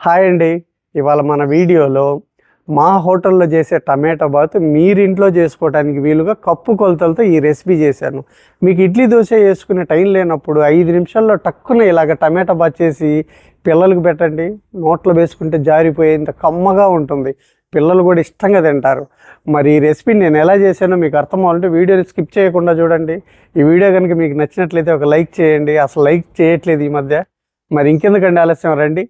Hi అండి. ఇవాళ మన వీడియోలో మా హోటల్లో చేసే టమాటా బాత్ మీరింట్లో చేసుకోవడానికి వీలుగా కప్పు కొలతలతో ఈ రెసిపీ చేశాను. మీకు ఇడ్లీ దోశ వేసుకునే టైం లేనప్పుడు ఐదు నిమిషాల్లో టక్కున ఇలాగ టమాటా బాత్ చేసి పిల్లలకు పెట్టండి. నోట్లో వేసుకుంటే జారిపోయేంత కమ్మగా ఉంటుంది. పిల్లలు కూడా ఇష్టంగా తింటారు. మరి ఈ రెసిపీని నేను ఎలా చేశానో మీకు అర్థం అవ్వాలంటే వీడియోని స్కిప్ చేయకుండా చూడండి. ఈ వీడియో కనుక మీకు నచ్చినట్లయితే ఒక లైక్ చేయండి. అసలు లైక్ చేయట్లేదు ఈ మధ్య. మరి ఇంకెందుకండి ఆలస్యం? రండి.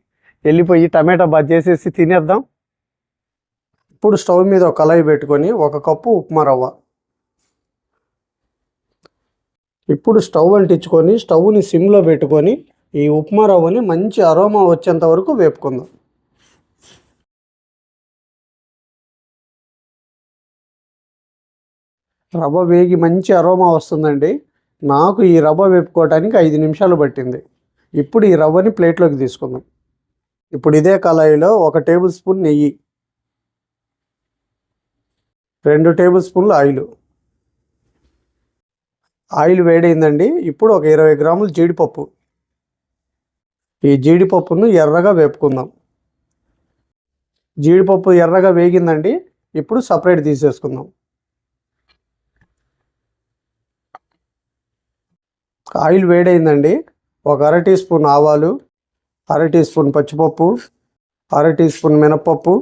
వెళ్ళిపోయి టమాటా బాత్ చేసేసి తినేద్దాం. ఇప్పుడు స్టవ్ మీద ఒక కళాయి పెట్టుకొని ఒక కప్పు ఉప్మా రవ్వ. ఇప్పుడు స్టవ్ అంటించుకొని స్టవ్ని సిమ్లో పెట్టుకొని ఈ ఉప్మా రవ్వని మంచి అరోమా వచ్చేంత వరకు వేపుకుందాం. రవ్వ వేగి మంచి అరోమా వస్తుందండి. నాకు ఈ రవ్వ వేపుకోవడానికి ఐదు నిమిషాలు పట్టింది. ఇప్పుడు ఈ రవ్వని ప్లేట్లోకి తీసుకుందాం. ఇప్పుడు ఇదే కళాయిలో ఒక టేబుల్ స్పూన్ నెయ్యి రెండు టేబుల్ స్పూన్లు ఆయిల్. ఆయిల్ వేడైందండి. ఇప్పుడు ఒక ఇరవై గ్రాములు జీడిపప్పు. ఈ జీడిపప్పును ఎర్రగా వేపుకుందాం. జీడిపప్పు ఎర్రగా వేగిందండి. ఇప్పుడు సపరేట్ తీసేసుకుందాం. ఆయిల్ వేడైందండి. ఒక అర టీ స్పూన్ ఆవాలు అర టీ స్పూన్ పచ్చిపప్పు అర టీ స్పూన్ మినపప్పు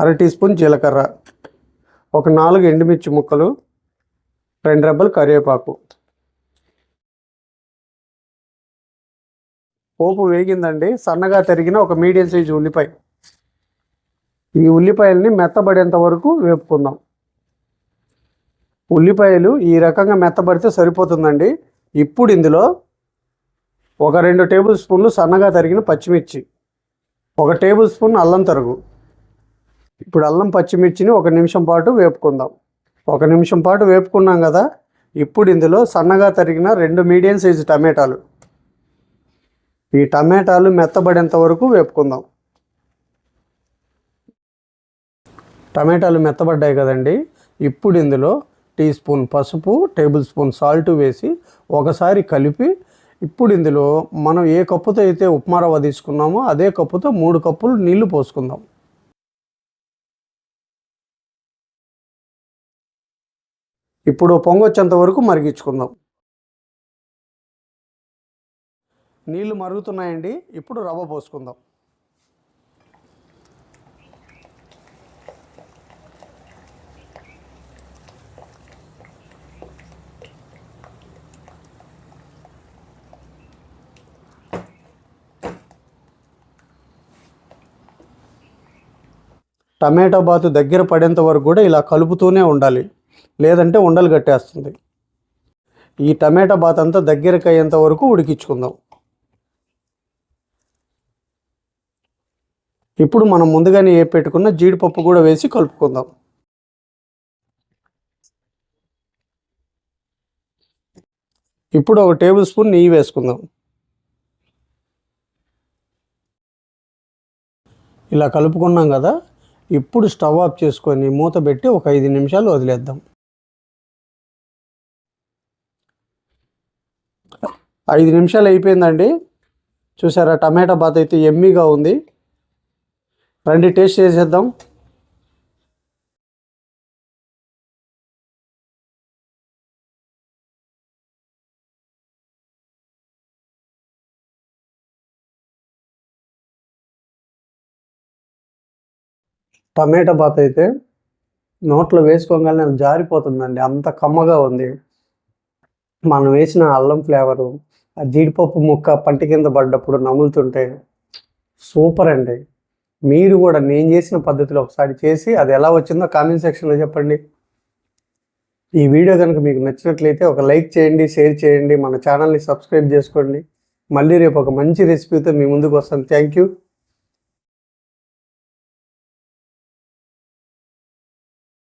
అర టీ స్పూన్ జీలకర్ర. ఒక నాలుగు ఎండుమిర్చి ముక్కలు రెండు రెబ్బలు కరివేపాకు. పోపు వేగిందండి. సన్నగా తరిగిన ఒక మీడియం సైజు ఉల్లిపాయ. ఈ ఉల్లిపాయల్ని మెత్తబడేంత వరకు వేపుకుందాం. ఉల్లిపాయలు ఈ రకంగా మెత్తబడితే సరిపోతుందండి. ఇప్పుడు ఇందులో ఒక రెండు టేబుల్ స్పూన్లు సన్నగా తరిగిన పచ్చిమిర్చి. ఒక టేబుల్ స్పూన్ అల్లం తరుగు. ఇప్పుడు అల్లం పచ్చిమిర్చిని ఒక నిమిషం పాటు వేపుకుందాం. ఒక నిమిషం పాటు వేపుకున్నాం కదా ఇప్పుడు ఇందులో సన్నగా తరిగిన రెండు మీడియం సైజు టమాటాలు. ఈ టమాటాలు మెత్తబడేంత వరకు వేపుకుందాం. టమాటాలు మెత్తబడ్డాయి కదండి ఇప్పుడు ఇందులో టీ స్పూన్ పసుపు టేబుల్ స్పూన్ సాల్ట్ వేసి ఒకసారి కలిపి ఇప్పుడు ఇందులో మనం ఏ కప్పుతో అయితే ఉప్మా రవ్వ తీసుకున్నామో అదే కప్పుతో మూడు కప్పులు నీళ్ళు పోసుకుందాం. ఇప్పుడు పొంగొచ్చేంత వరకు మరిగించుకుందాం. నీళ్ళు మరుగుతున్నాయండి. ఇప్పుడు రవ్వ పోసుకుందాం. టమాటో బాతు దగ్గర పడేంత వరకు కూడా ఇలా కలుపుతూనే ఉండాలి. లేదంటే ఉండలు కట్టేస్తుంది. ఈ టమాటా బాత్ అంతా దగ్గరకు అయ్యేంత వరకు ఉడికించుకుందాం. ఇప్పుడు మనం ముందుగానే ఏ పెట్టుకున్న జీడిపప్పు కూడా వేసి కలుపుకుందాం. ఇప్పుడు ఒక టేబుల్ స్పూన్ నెయ్యి వేసుకుందాం. ఇలా కలుపుకున్నాం కదా ఇప్పుడు స్టవ్ ఆఫ్ చేసుకొని మూత పెట్టి ఒక ఐదు నిమిషాలు వదిలేద్దాం. ఐదు నిమిషాలు అయిపోయిందండి. చూసారా టమాటా బాత్ అయితే ఎమ్మీగా ఉంది. రండి టేస్ట్ చేసేద్దాం. టమాటా బాత్ అయితే నోట్లో వేసుకోగానే జారిపోతుందండి. అంత కమ్మగా ఉంది. మనం వేసిన అల్లం ఫ్లేవరు ఆ జీడిపప్పు ముక్క పంట కింద పడ్డప్పుడు నములుతుంటే సూపర్ అండి. మీరు కూడా నేను చేసిన పద్ధతిలో ఒకసారి చేసి అది ఎలా వచ్చిందో కామెంట్ సెక్షన్లో చెప్పండి. ఈ వీడియో కనుక మీకు నచ్చినట్లయితే ఒక లైక్ చేయండి షేర్ చేయండి మన ఛానల్ని సబ్స్క్రైబ్ చేసుకోండి. మళ్ళీ రేపు ఒక మంచి రెసిపీతో మీ ముందుకు వస్తాను. Thank you.